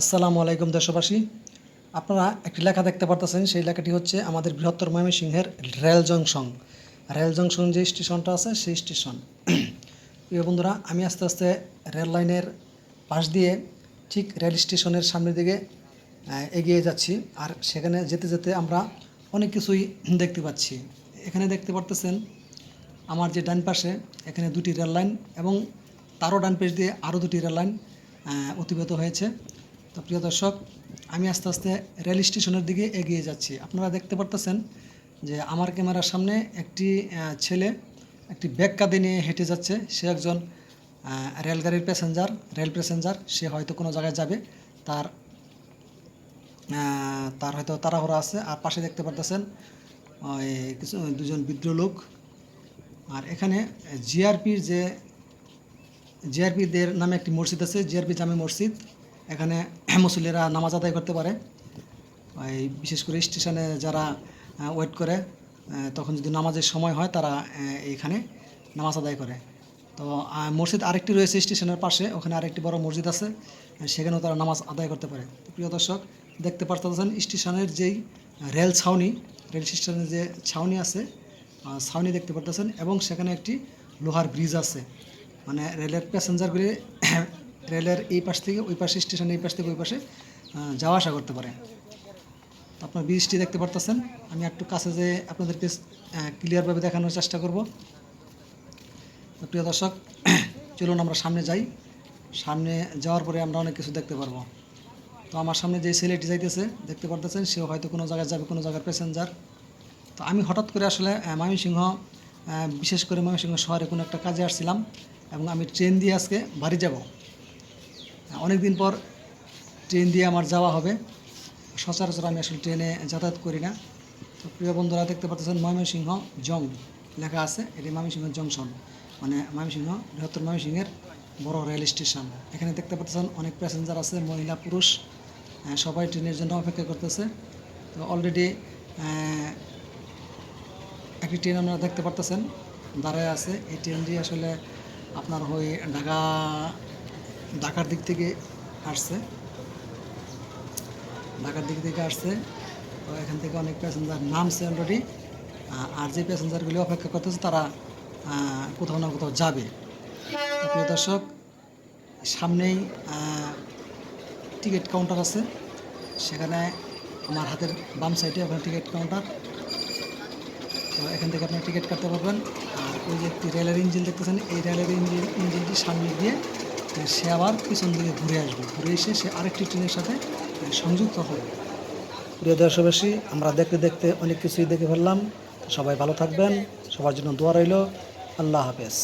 আসসালামু আলাইকুম দেশবাসী। আপনারা একটি লেখা দেখতে পারতেছেন, সেই লেখাটি হচ্ছে আমাদের বৃহত্তর ময়মনসিংহের রেল জংশন। রেল জংশন যে স্টেশনটা আছে, সেই স্টেশন। প্রিয় বন্ধুরা, আমি আস্তে আস্তে রেল লাইনের পাশ দিয়ে ঠিক রেল স্টেশনের সামনের দিকে এগিয়ে যাচ্ছি। আর সেখানে যেতে যেতে আমরা অনেক কিছুই দেখতে পাচ্ছি। এখানে দেখতে পারতেছেন আমার যে ডান পাশে, এখানে দুটি রেল লাইন এবং তারও ডান পাশ দিয়ে আরও দুটি রেল লাইন অতিবাহিত হয়েছে। তো প্রিয় দর্শক, আমি আস্তে আস্তে রেল স্টেশনের দিকে এগিয়ে যাচ্ছি। আপনারা দেখতে পারতেছেন যে আমার ক্যামেরার সামনে একটি ছেলে একটি ব্যাগ কাঁধে নিয়ে হেঁটে যাচ্ছে। সে একজন রেলগাড়ির প্যাসেঞ্জার। রেল প্যাসেঞ্জার, সে হয়তো কোনো জায়গায় যাবে। তার তার হয়তো তাড়াহুড়া আছে। আর পাশে দেখতে পারতেছেন ওই কিছু, দুজন বৃদ্ধ লোক। আর এখানে জিআরপির যে, জিআরপিদের নামে একটি মসজিদ আছে, জিআরপি জামে মসজিদ। এখানে মুসল্লিরা নামাজ আদায় করতে পারে। এই বিশেষ করে স্টেশনে যারা ওয়েট করে তখন যদি নামাজের সময় হয় তারা এখানে নামাজ আদায় করে। তো মসজিদ আরেকটি রয়েছে স্টেশনের পাশে, ওখানে আরেকটি বড় মসজিদ আছে সেখানেও তারা নামাজ আদায় করতে পারে। প্রিয় দর্শক, দেখতে পারতেছেন স্টেশনের যেই রেল ছাউনি, রেল স্টেশনের যে ছাউনি আছে ছাউনি দেখতে পারতেছেন, এবং সেখানে একটি লোহার ব্রিজ আছে। মানে রেলের প্যাসেঞ্জারগুলি রেলের এই পাশ থেকে, ওই পাশে, স্টেশনের এই পাশ থেকে, ওই পাশে যাওয়া আসা করতে পারে। আপনার ব্রিজটি দেখতে পারতেছেন। আমি একটু কাছে যে আপনাদেরকে ক্লিয়ারভাবে দেখানোর চেষ্টা করব। প্রিয় দর্শক, চলুন আমরা সামনে যাই। সামনে যাওয়ার পরে আমরা অনেক কিছু দেখতে পারব। তো আমার সামনে যে ছেলেটি যাইতেছে, দেখতে পারতেছেন, সেও হয়তো কোনো জায়গায় যাবে, কোনো জায়গার প্যাসেঞ্জার তো আমি হঠাৎ করে আসলে ময়মনসিংহ বিশেষ করে ময়মনসিংহ শহরে কোনো একটা কাজে আসছিলাম এবং আমি ট্রেন দিয়ে আজকে বাড়ি যাব। অনেক দিন পর ট্রেন দিয়ে আমার যাওয়া হবে। সচরাচর আমি আসলে ট্রেনে যাতায়াত করি না। তো প্রিয় বন্ধুরা, দেখতে পাচ্ছেন ময়মনসিংহ জং লেখা আছে। এটি ময়মনসিংহ জংশন মানে ময়মনসিংহ, বৃহত্তর ময়মনসিংহের বড় রেল স্টেশন। এখানে দেখতে পাচ্ছেন অনেক প্যাসেঞ্জার আছে, মহিলা, পুরুষ সবাই ট্রেনের জন্য অপেক্ষা করতেছে। তো অলরেডি একটি ট্রেন আপনারা দেখতে পারতেছেন, দাঁড়ায় আছে। এই ট্রেনটি আসলে আপনার হয়ে ঢাকা ঢাকার দিক থেকে আসছে। ঢাকার দিক থেকে আসছে। তো এখান থেকে অনেক প্যাসেঞ্জার নামছে অলরেডি আর যে প্যাসেঞ্জারগুলি অপেক্ষা করতেছে তারা কোথাও না কোথাও যাবে। প্রিয় দর্শক সামনেই টিকিট কাউন্টার আছে। সেখানে আমার হাতের বাম সাইডে আপনার টিকিট কাউন্টার তো এখান থেকে আপনি টিকিট কাটতে পারবেন। আর ওই যে রেলের ইঞ্জিন দেখতেছেন এই রেলের ইঞ্জিন ইঞ্জিনটি সামনে আহ, সে আবার পিছন দিকে ঘুরে আসবে। ঘুরে এসে সে আরেকটি ট্রেনের সাথে সংযুক্ত হবে। প্রিয় দেশবাসী, আমরা দেখতে দেখতে অনেক কিছুই দেখে ফেললাম। সবাই ভালো থাকবেন। সবার জন্য দোয়া রইল। আল্লাহ হাফেজ।